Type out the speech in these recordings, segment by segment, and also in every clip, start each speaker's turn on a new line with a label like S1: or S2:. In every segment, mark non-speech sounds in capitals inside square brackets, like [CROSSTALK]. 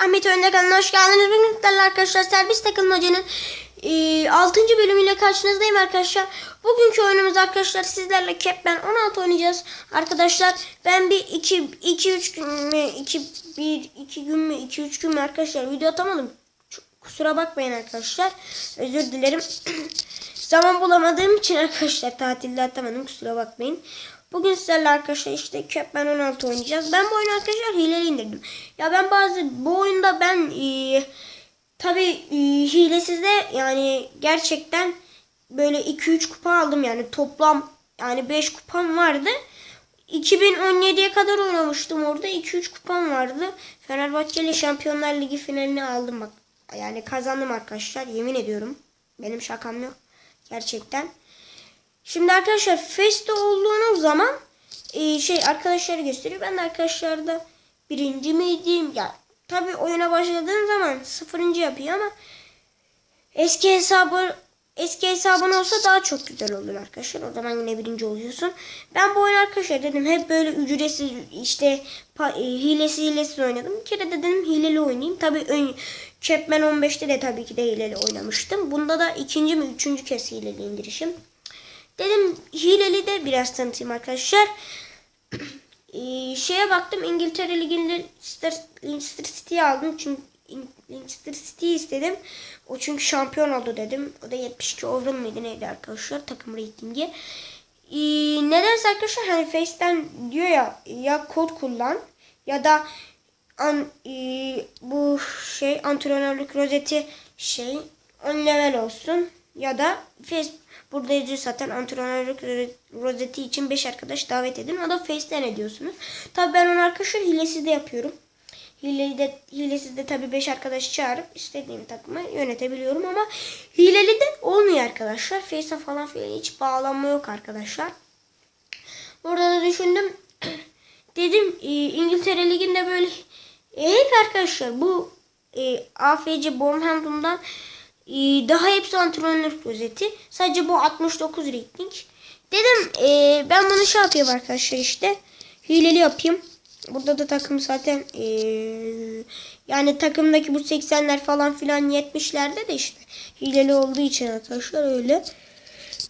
S1: Ahmet Önde kanalına hoş geldiniz. Bugün arkadaşlar serbest takılmacanın e, 6. bölümüyle karşınızdayım arkadaşlar. Bugünkü oyunumuz arkadaşlar sizlerle Capman 16 oynayacağız. Arkadaşlar ben bir 2 2 3 gün mü 2 1 2 gün mü 2 3 gün mü arkadaşlar video atamadım. Kusura bakmayın arkadaşlar. Özür dilerim. [CLEARS THROAT] Zaman bulamadığım için arkadaşlar tatilde atamadım. Kusura bakmayın. Bugün sizlerle arkadaşlar işte Capman 16 oynayacağız. Ben bu oyunu arkadaşlar hileli indirdim. Ya ben bazı bu oyunda ben e, tabi e, hilesiz de yani gerçekten böyle 2-3 kupa aldım yani toplam yani 5 kupam vardı. 2017'ye kadar oynamıştım orada 2-3 kupam vardı. Fenerbahçe ile Şampiyonlar Ligi finalini aldım bak. Yani kazandım arkadaşlar yemin ediyorum. Benim şakam yok. Gerçekten. Şimdi arkadaşlar Face'te olduğunuz zaman e, şey arkadaşları gösteriyor. Ben de arkadaşlarda birinci miydim? Ya tabi oyuna başladığım zaman sıfırıncı yapıyor ama eski hesabı eski hesabın olsa daha çok güzel olur arkadaşlar. O zaman yine birinci oluyorsun. Ben bu oyunu arkadaşlar dedim hep böyle ücretsiz işte e, hilesiz hilesiz oynadım. Bir kere de dedim hileli oynayayım. Tabi ön, Chapman 15'te de tabii ki de hileli oynamıştım. Bunda da ikinci mi üçüncü kez hileli indirişim. Dedim hileli de biraz tanıtayım arkadaşlar. Ee, şeye baktım İngiltere Ligi'nde Leicester, City'yi aldım. Çünkü Leicester City'yi istedim. O çünkü şampiyon oldu dedim. O da 72 overall mıydı neydi arkadaşlar takım ratingi. Ee, nedense arkadaşlar hani Face'ten diyor ya ya kod kullan ya da an, e, bu şey antrenörlük rozeti şey 10 level olsun ya da Face burada yazıyor zaten antrenörlük ro- rozeti için 5 arkadaş davet edin. O da Face'ten ediyorsunuz. Tabi ben onu arkadaşlar hilesiz de yapıyorum. Hileli de, hilesiz de tabi 5 arkadaş çağırıp istediğim takımı yönetebiliyorum ama hileli de olmuyor arkadaşlar. Face'e falan filan hiç bağlanma yok arkadaşlar. Orada da düşündüm. [CLEARS THROAT] Dedim e, İngiltere Ligi'nde böyle e, hep arkadaşlar bu e, AFC e, daha hepsi antrenörlük rozeti. Sadece bu 69 rating. Dedim e, ben bunu şey yapayım arkadaşlar işte. Hileli yapayım. Burada da takım zaten e, yani takımdaki bu 80'ler falan filan 70'lerde de işte hileli olduğu için arkadaşlar öyle.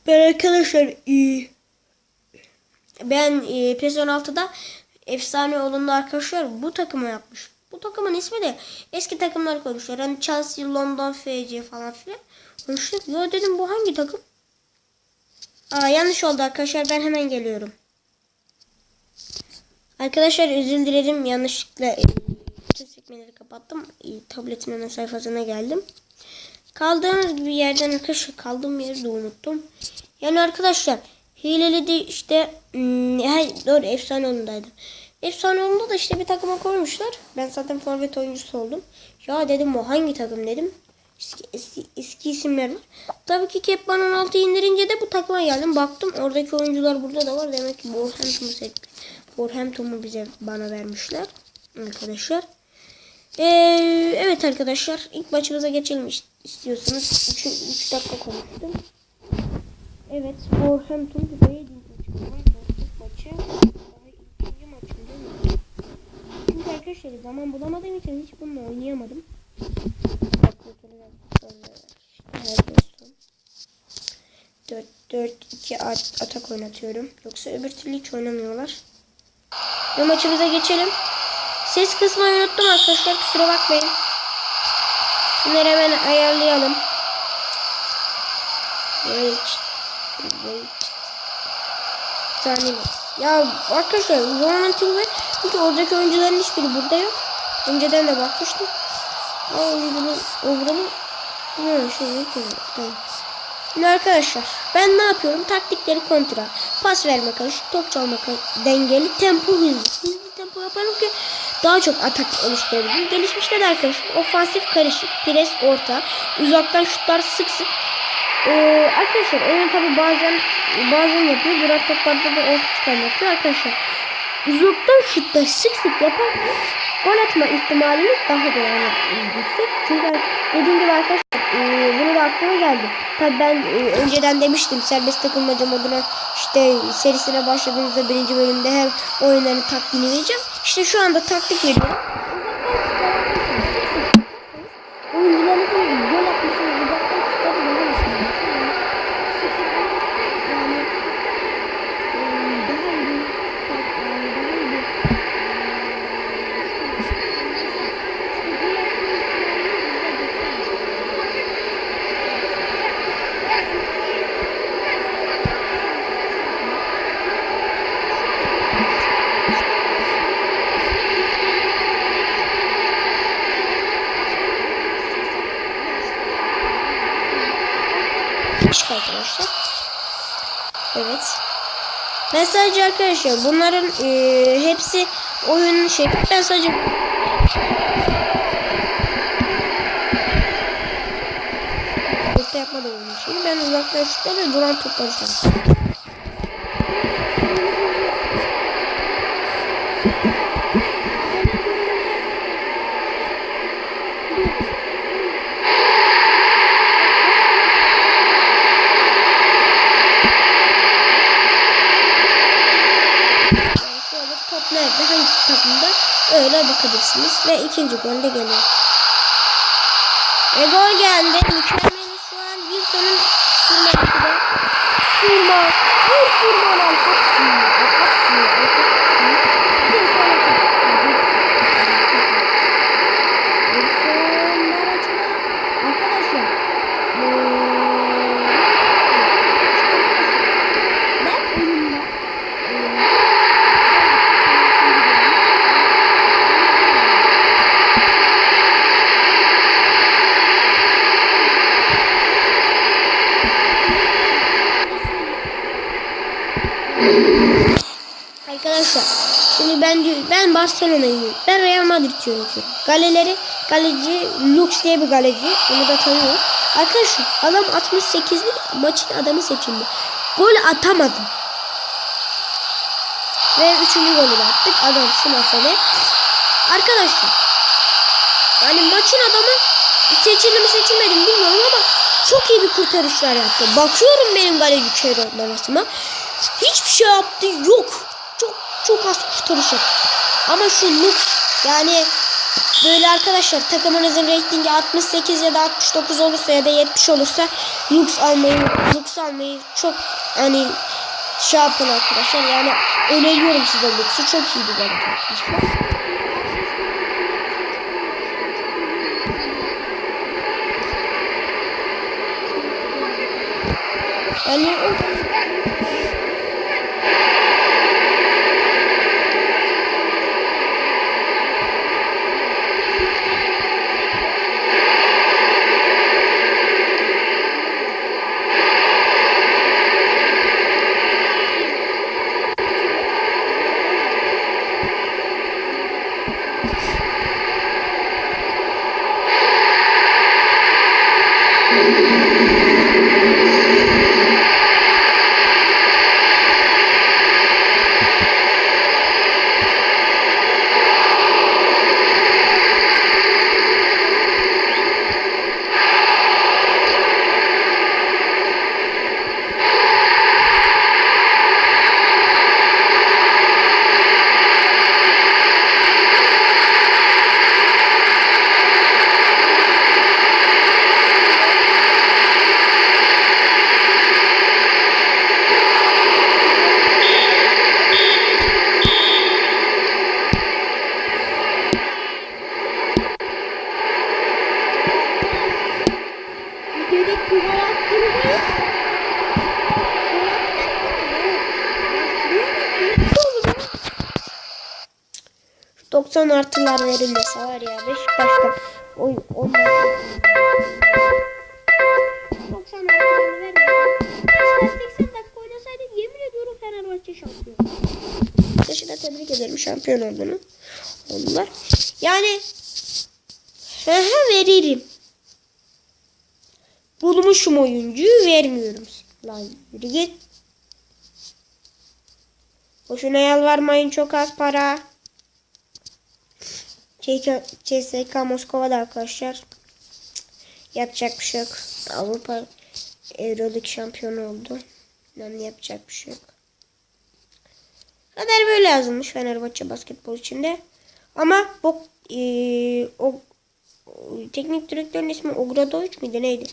S1: Ben arkadaşlar e, ben e, PES 16'da efsane olanlı arkadaşlar bu takımı yapmış. Bu takımın ismi de eski takımları koymuşlar. Hani Chelsea, London, FC falan filan. Konuştuk. Ya dedim bu hangi takım? Aa yanlış oldu arkadaşlar. Ben hemen geliyorum. Arkadaşlar özür dilerim. Yanlışlıkla bütün sekmeleri kapattım. E, tabletimin ana sayfasına geldim. Kaldığımız gibi yerden arkadaşlar kaldığım yeri de unuttum. Yani arkadaşlar hileli de işte hmm, her doğru efsane oyundaydım. Efsane oyunda da işte bir takıma koymuşlar. Ben zaten forvet oyuncusu oldum. Ya dedim o hangi takım dedim. Eski, eski, eski isimler var. Tabii ki Kepman 16 indirince de bu takıma geldim. Baktım oradaki oyuncular burada da var. Demek ki Wolverhampton'u seç- Wolverhampton'u bize bana vermişler. Arkadaşlar. Ee, evet arkadaşlar ilk maçımıza geçelim ist- istiyorsanız. 3 dakika konuştum. Evet Wolverhampton bize 7. maçı var. Dostluk maçı. Daha ikinci maçım değil mi? Çünkü arkadaşlar zaman bulamadığım için hiç bununla oynayamadım. 4 4 2 at, atak oynatıyorum. Yoksa öbür türlü hiç oynamıyorlar. Ve maçımıza geçelim. Ses kısmayı unuttum arkadaşlar. Kusura bakmayın. Bunları hemen ayarlayalım. Wait. Wait. Saniye. Ya arkadaşlar Romantik ve çünkü oradaki oyuncuların hiçbiri burada yok. Önceden de bakmıştım. O oyuncunun overall'ı böyle şey. Tamam. Arkadaşlar ben ne yapıyorum? Taktikleri kontra. Pas verme karışık, top çalma dengeli, tempo hızlı. Hızlı tempo yaparım ki daha çok atak oluşturabilirim. Gelişmişler arkadaşlar. Ofansif karışık, pres orta, uzaktan şutlar sık sık. Ee, arkadaşlar oyun tabi bazen bazen yapıyor. Durak toplarda da orta çıkan yapıyor arkadaşlar. Uzaktan şutlar sık sık yaparsanız gol atma ihtimaliniz daha da yani yüksek. Çünkü dediğim gibi arkadaşlar e, bunu da aklıma geldi. Tabi ben e, önceden demiştim serbest takılmaca moduna işte serisine başladığınızda birinci bölümde hem oyunların taktiğini vereceğim. İşte şu anda taktik veriyorum. Uzaktan şutlar Değişik arkadaşlar. Evet. Ben sadece arkadaşlar bunların e, hepsi oyunun şey. Ben sadece Nokta yapma da oyunun. Ben uzaklaştıkta ve duran topları. Yani şöyle top nerede hangi takımda öyle bakabilirsiniz ve ikinci gol de geliyor. Ve gol geldi. Mükemmel şu an Wilson'un sürme de. Sürma. Vur sürma lan. Atsın. Atsın. Arkadaşlar. Ben oyunda Arkadaşlar şimdi ben ben Barcelona'yı ben Real Madrid yönetiyorum. Galeleri galeci Lux diye bir galeci. Onu da tanıyorum. Arkadaşlar adam 68'lik maçın adamı seçildi. Gol atamadı. Ve üçüncü golü attık. Adam sınavı. Arkadaşlar yani maçın adamı seçildi mi seçilmedi mi bilmiyorum ama çok iyi bir kurtarışlar yaptı. Bakıyorum benim galeci Çeyron arasıma. Hiçbir şey yaptı yok. Çok çok az kurtarış yaptı. Ama şu Lux yani böyle arkadaşlar takımınızın reytingi 68 ya da 69 olursa ya da 70 olursa Lux almayı Lux almayı çok hani şey yapın arkadaşlar. Yani öneriyorum size Lux'u. Çok iyi bir arkadaşlar. Yani o 90 artılar verilmesi var ya Beşiktaş'ta oy 10 90 artılar vermedi. Beşiktaş 80 dakika oynasaydı yemin ediyorum Fenerbahçe şampiyon. Beşiktaş'ı da tebrik ederim şampiyon olduğunu. Onlar. Yani veririm. Bulmuşum oyuncuyu vermiyorum. Lan yürü git. Boşuna yalvarmayın çok az para. CSK Moskova'da arkadaşlar. Yapacak bir şey yok. Avrupa Euroleague şampiyonu oldu. Yani yapacak bir şey yok. Kader böyle yazılmış Fenerbahçe basketbol içinde. Ama bu e, o teknik direktörün ismi Ogradovic miydi neydi?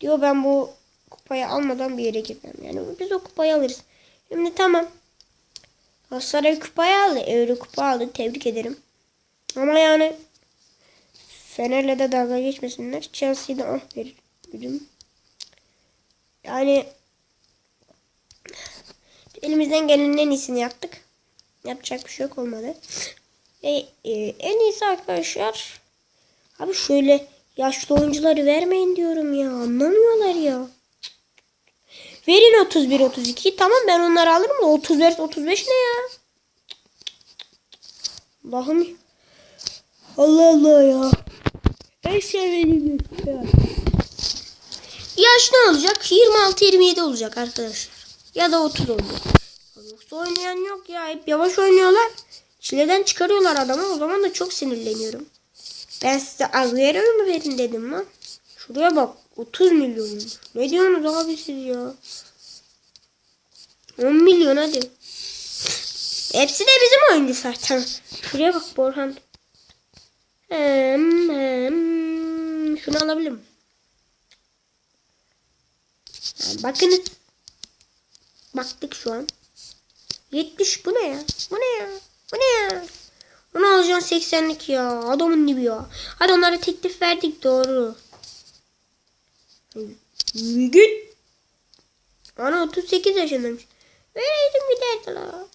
S1: Diyor ben bu kupayı almadan bir yere gitmem. Yani biz o kupayı alırız. Şimdi tamam. Galatasaray kupayı aldı. Euro kupa aldı. Tebrik ederim. Ama yani Fener'le de dalga geçmesinler. Chelsea'de ah veririm. Yani elimizden gelenin en iyisini yaptık. Yapacak bir şey yok olmadı. Ve e, en iyisi arkadaşlar abi şöyle yaşlı oyuncuları vermeyin diyorum ya. Anlamıyorlar ya. Verin 31 32. Tamam ben onları alırım da 34 35 ne ya? Allah'ım. Allah Allah ya. En sevdiğim ya. Yaş ne olacak? 26-27 olacak arkadaşlar. Ya da 30 olacak. Yoksa oynayan yok ya. Hep yavaş oynuyorlar. Çileden çıkarıyorlar adamı. O zaman da çok sinirleniyorum. Ben size Agüero mu verin dedim lan. Şuraya bak. 30 milyon. Ne diyorsunuz abi siz ya? 10 milyon hadi. Hepsi de bizim oyuncu zaten. Şuraya bak Borhan. Hem, hem. Şunu alabilirim. Bakın. Baktık şu an. 70 bu ne ya? Bu ne ya? Bu ne ya? Bunu alacaksın 80'lik ya. Adamın gibi ya. Hadi onlara teklif verdik doğru. Git. Ana 38 yaşındaymış. Vereydim giderdi la.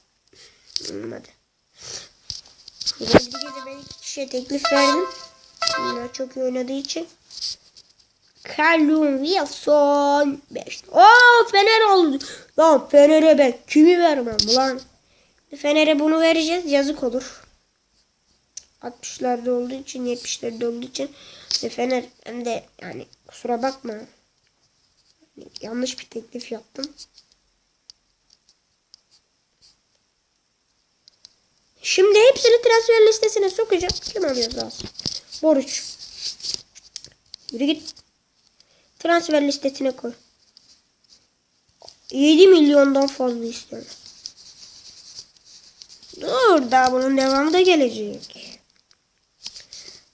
S1: Bir gece ben iki kişiye teklif verdim. Bunlar çok iyi oynadığı için. Callum Wilson 5. Oo Fener oldu. Lan Fener'e ben kimi vermem lan. Fener'e bunu vereceğiz yazık olur. 60'larda olduğu için 70'lerde olduğu için ve Fener hem de yani kusura bakma. Yanlış bir teklif yaptım. Şimdi hepsini transfer listesine sokacağım. Kim alıyor lazım? Boruç. Yürü git. Transfer listesine koy. 7 milyondan fazla istiyorum. Dur daha bunun devamı da gelecek.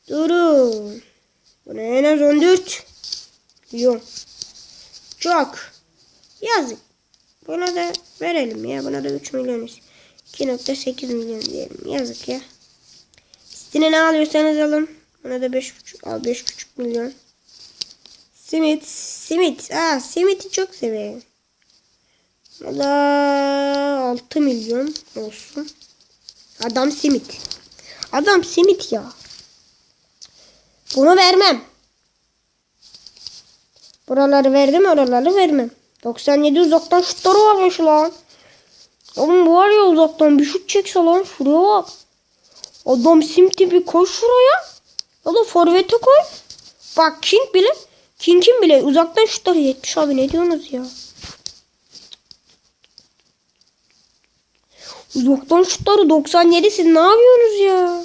S1: Durun. Buna en az 14 milyon. Çok. Yazık. Buna da verelim ya. Buna da 3 milyon. ist- 2.8 milyon diyelim. Yazık ya. Üstüne ne alıyorsanız alın. Buna da 5.5 al 5.5 milyon. Simit. Simit. Aa Simit'i çok severim. O da 6 milyon olsun. Adam simit. Adam simit ya. Bunu vermem. Buraları verdim oraları vermem. 97 uzaktan şutları varmış lan. Oğlum var ya uzaktan bir şut çekse lan şuraya bak. Adam simti bir koy şuraya. Ya da forvete koy. Bak King bile. King'in bile uzaktan şutları 70 abi ne diyorsunuz ya? Uzaktan şutları 97 siz ne yapıyorsunuz ya?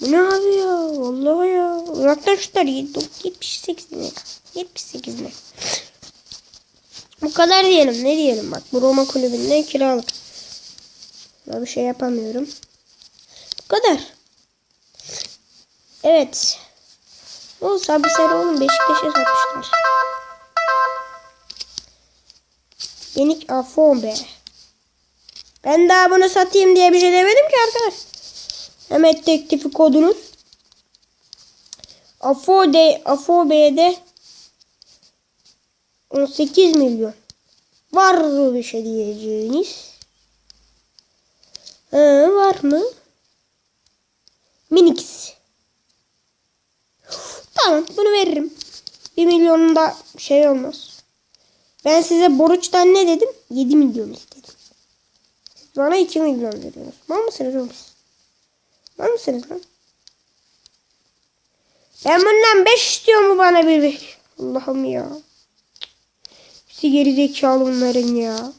S1: Bu ne abi ya? Vallahi ya. Uzaktan şutlar 78 ne? 78 ne? Bu kadar diyelim. Ne diyelim bak. Bu Roma kulübünden kiralık. Daha bir şey yapamıyorum. Bu kadar. Evet. O Sabiseri oğlum Beşiktaş'a satmışlar. Yenik Afobe. Ben daha bunu satayım diye bir şey demedim ki arkadaş. Hemen teklifi kodunuz. Afobe'ye de 18 milyon. Var mı bir şey diyeceğiniz? Ha, var mı? Minix. Tamam bunu veririm. 1 milyonun da şey olmaz. Ben size borçtan ne dedim? 7 milyon istedim. Siz bana 2 milyon veriyorsunuz. Mal mısınız oğlum siz? Mal mısınız lan? Ben bundan 5 istiyorum bu bana bir. Allah'ım ya. Hepsi geri onların ya.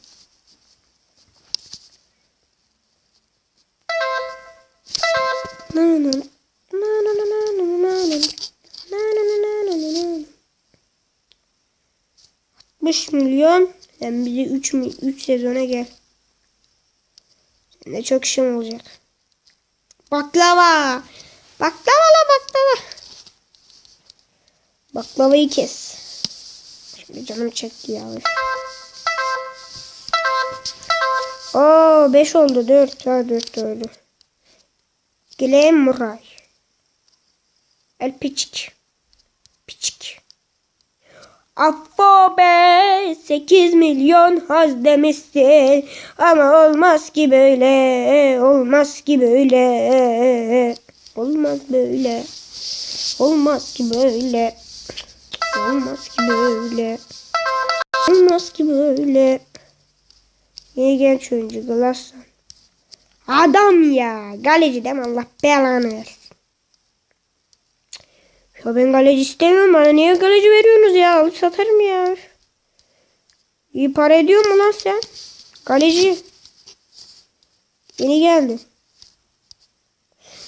S1: Altmış milyon. Sen bize 3, 3 sezona gel. Seninle çok işim olacak. Baklava. Baklava la baklava. Baklavayı kes. Canım çekti ya. Oo 5 oldu 4. Ha 4 oldu. Glen Muray. El Piçik. Piçik. Affobe 8 milyon haz demişsin ama olmaz ki böyle olmaz ki böyle olmaz böyle olmaz ki böyle Olmaz ki böyle. Olmaz ki böyle. Yeni genç oyuncu Glasson. Adam ya. Galeci değil mi? Allah belanı versin. Ya ben galeci istemiyorum. Bana niye galeci veriyorsunuz ya? Alıp satarım ya. İyi para ediyor mu lan sen? Galeci. Yeni geldi.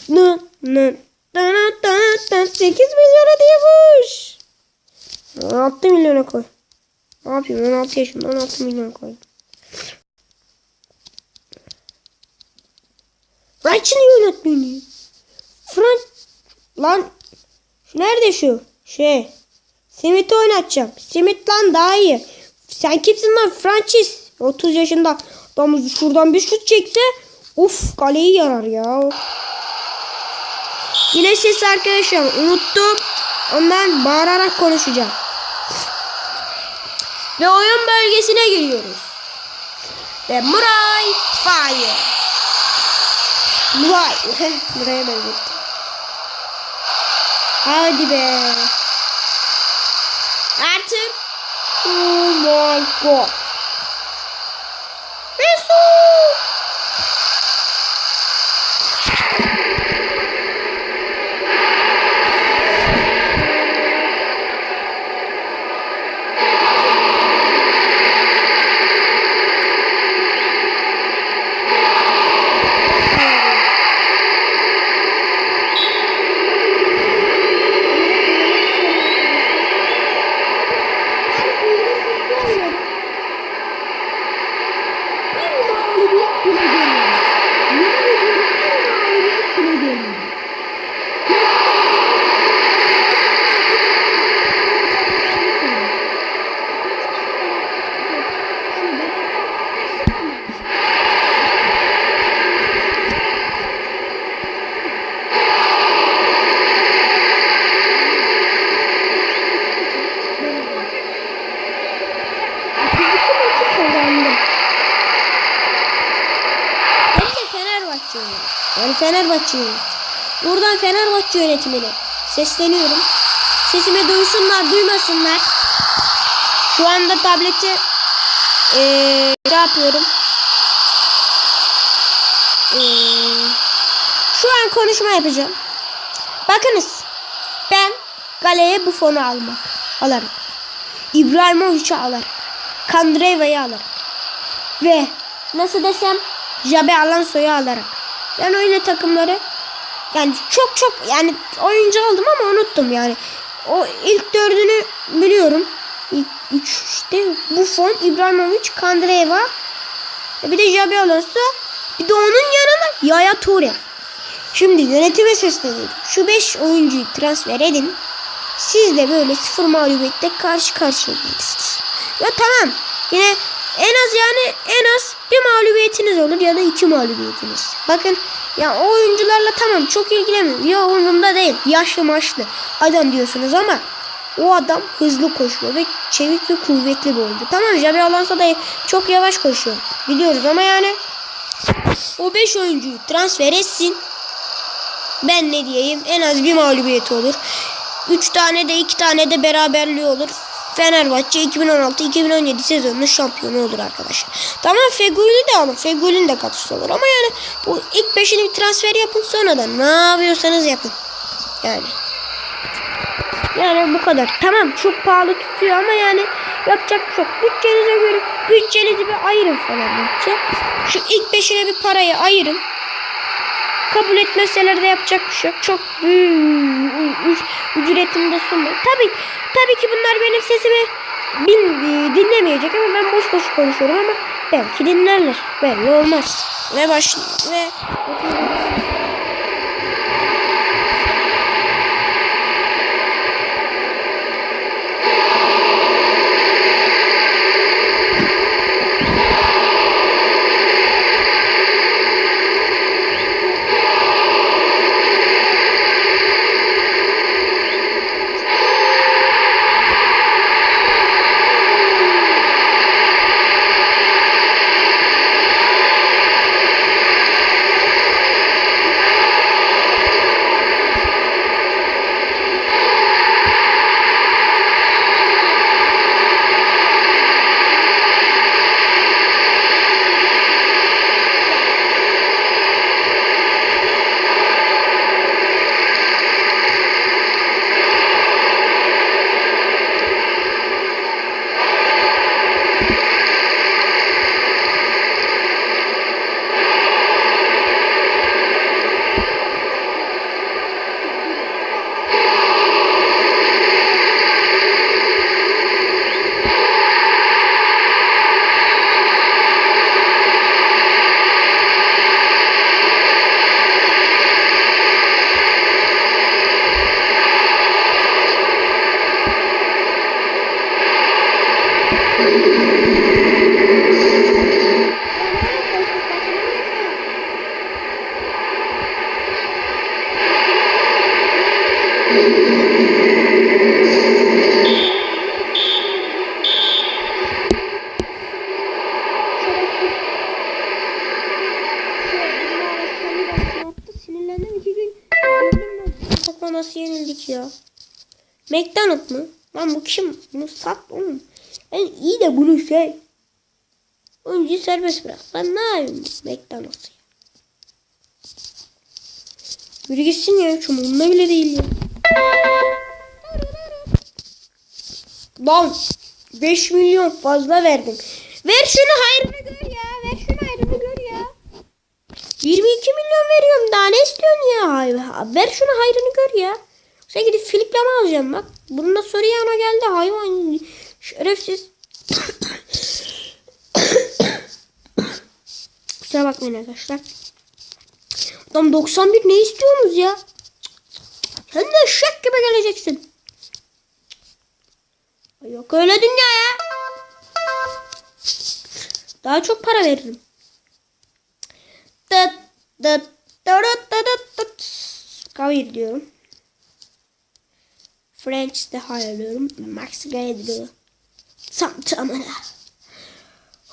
S1: Nı nı. Dana dana dana 8 milyon ödüyormuş. 16 milyona koy. Ne yapayım 16 yaşında 16 milyon koydum. French'ini yönetmeni. French. Lan. Nerede şu? Şey. Simit'i oynatacağım. Simit lan daha iyi. Sen kimsin lan Francis? 30 yaşında adam şuradan bir şut çekse uf kaleyi yarar ya. Yine ses arkadaşlar unuttum. Ondan bağırarak konuşacağım. Ve oyun bölgesine giriyoruz. Ve Muray Fire. Muray. [LAUGHS] Buraya benzettim. Hadi be. Artık. Oh my god. Mesut. Hem de Fenerbahçe yönetimi. Yani Fenerbahçe yönetimi. Buradan Fenerbahçe yönetimine sesleniyorum. Sesimi duysunlar, duymasınlar. Şu anda tableti eee ne yapıyorum? Eee, şu an konuşma yapacağım. Bakınız. Ben galeye bu fonu almak. Alırım. İbrahimovic'i alırım. Kandreva'yı alırım. Ve nasıl desem Jabe Alonso'yu alarak. Ben öyle takımları yani çok çok yani oyuncu aldım ama unuttum yani. O ilk dördünü biliyorum. İlk üç işte Buffon, İbrahimovic, Kandreva bir de Jabe Alonso bir de onun yanına Yaya Toure. Şimdi yönetime sesleniyorum. Şu 5 oyuncuyu transfer edin. Siz de böyle sıfır mağlubiyetle karşı karşıya gelirsiniz. Ya tamam. Yine en az yani en az bir mağlubiyetiniz olur ya da iki mağlubiyetiniz. Bakın ya o oyuncularla tamam çok ilgilenmiyorum. Ya umurumda değil. Yaşlı maçlı adam diyorsunuz ama o adam hızlı koşuyor ve çevik ve kuvvetli bir oyuncu. Tamam Javi Alonso da çok yavaş koşuyor. Biliyoruz ama yani o 5 oyuncuyu transfer etsin. Ben ne diyeyim en az bir mağlubiyeti olur. 3 tane de 2 tane de beraberliği olur. Fenerbahçe 2016-2017 sezonunun şampiyonu olur arkadaşlar. Tamam Feguli de alın. Feguli'nin de katkısı olur. Ama yani bu ilk beşini bir transfer yapın sonra da ne yapıyorsanız yapın. Yani. Yani bu kadar. Tamam çok pahalı tutuyor ama yani yapacak yok. Bütçenize göre bütçenizi bir ayırın Fenerbahçe. Şu ilk beşine bir parayı ayırın. Kabul etmeseler de yapacak bir şey yok. Çok büyük ücretini sunmayın. Tabii, tabii ki bunlar benim sesimi bil, dinlemeyecek ama ben boş boş konuşuyorum ama belki dinlerler. Belli olmaz. Ve baş ve nasıl yenildik ya? McDonald mı? Lan bu kim? Sat oğlum. Yani iyi de bunu şey. Oyuncuyu serbest bırak. Ben ne yapayım McDonald's ya? Yürü gitsin ya. Umurumda bile değil ya. Lan 5 milyon fazla verdim. Ver şunu hayrını gör ya. Ver şunu hayrını gör ya. 22 milyon veriyorum daha ne istiyorsun ya? Ver şunu hayrını gör ya. Sen gidip filipleme alacağım bak. Bununla Soriano geldi hayvan. Şerefsiz. Kusura bakmayın arkadaşlar. Adam 91 ne istiyorsunuz ya? Sen de eşek gibi geleceksin. Yok öyle dünya ya. Daha çok para veririm. Dıt dıt dıt dıt dıt. Kavir diyorum. French'te ayarlıyorum. Max Gaydır'ı. Tam tamına.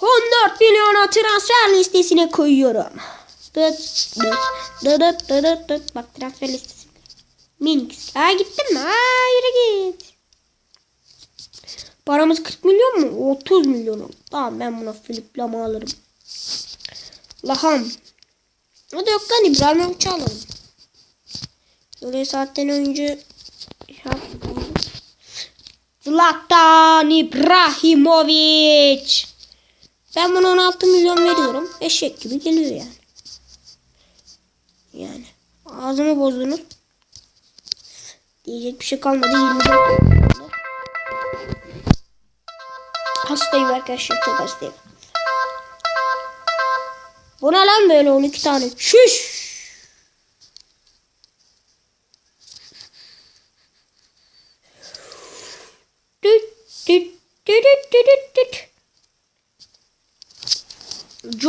S1: 14 milyona transfer listesine koyuyorum. Dıt dıt dıt dıt dıt dıt. Bak transfer listesi. Minix. Aa gittin mi? Aa yürü git. Paramız 40 milyon mu? 30 milyon. Tamam ben buna filiplama alırım. Laham. O da yok lan İbrahimovic alalım. Böyle oyuncu yapmadım. Zlatan İbrahimovic. Ben buna 16 milyon veriyorum. Eşek gibi geliyor yani. Yani. Ağzımı bozdunuz. Diyecek bir şey kalmadı. 24 oldu. Hastayım arkadaşlar. Çok hastayım. Bu ne lan böyle 12 tane? Şüş.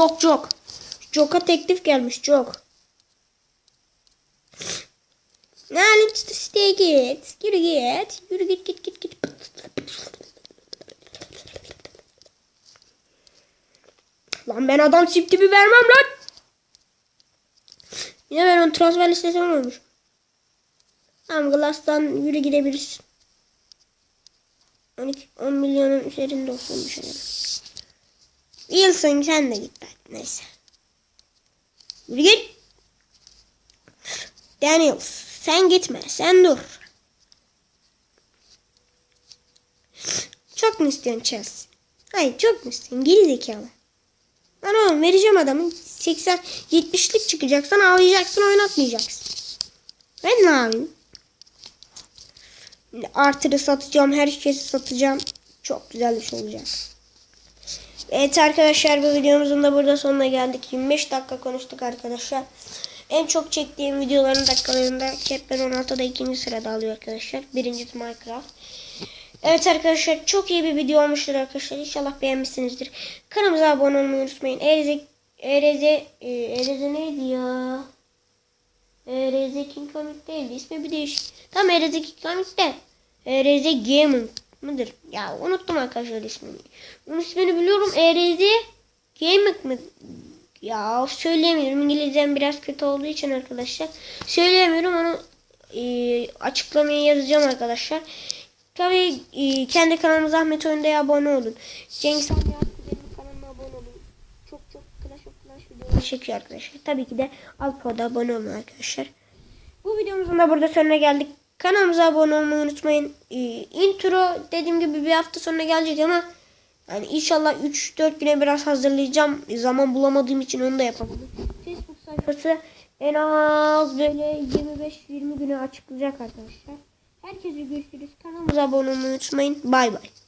S1: Çok çok. Jok'a teklif gelmiş çok. Yani işte siteye git. Yürü git. Yürü git git git git. Lan ben adam tip tipi vermem lan. Yine ben onun transfer listesine olmuş. Tamam Glass'tan yürü gidebilirsin. 12, 10 milyonun üzerinde olsun bir. Wilson sen de git hadi neyse. Yürü git. Daniels sen gitme sen dur. Çok mu istiyorsun Chelsea? Hayır çok mu istiyorsun? Geri zekalı. Lan oğlum vereceğim adamı. 80 70'lik çıkacaksan ağlayacaksın oynatmayacaksın. Ben ne yapayım? Artırı satacağım. Herkesi satacağım. Çok güzel bir şey olacak. Evet arkadaşlar bu videomuzun da burada sonuna geldik. 25 dakika konuştuk arkadaşlar. En çok çektiğim videoların dakikalarında Captain 16'da ikinci sırada alıyor arkadaşlar. Birincisi Minecraft. Evet arkadaşlar çok iyi bir video olmuştur arkadaşlar. İnşallah beğenmişsinizdir. Kanalımıza abone olmayı unutmayın. Ereze Ereze e, Ereze neydi ya? Ereze King Comic değildi. İsmi bir değişik. Tam Ereze King Comic de. Ereze Gaming mıdır? Ya unuttum arkadaşlar ismini. Onun ismini biliyorum. Ereze Gaming mi? Ya söyleyemiyorum. İngilizcem biraz kötü olduğu için arkadaşlar. Söyleyemiyorum onu e, açıklamaya yazacağım arkadaşlar. Tabii e, kendi kanalımıza Ahmet Önde'ye abone olun. Cengiz benim kanalıma abone olun. Çok çok Clash of Clash videoları çekiyor arkadaşlar. Tabii ki de Alpro'da abone olun arkadaşlar. Bu videomuzun da burada sonuna geldik. Kanalımıza abone olmayı unutmayın. E, intro dediğim gibi bir hafta sonra gelecek ama yani inşallah 3-4 güne biraz hazırlayacağım. Zaman bulamadığım için onu da yapamadım. Facebook sayfası en az böyle 25-20 güne açıklayacak arkadaşlar. Herkese görüşürüz. Kanalımıza abone olmayı unutmayın. Bay bay.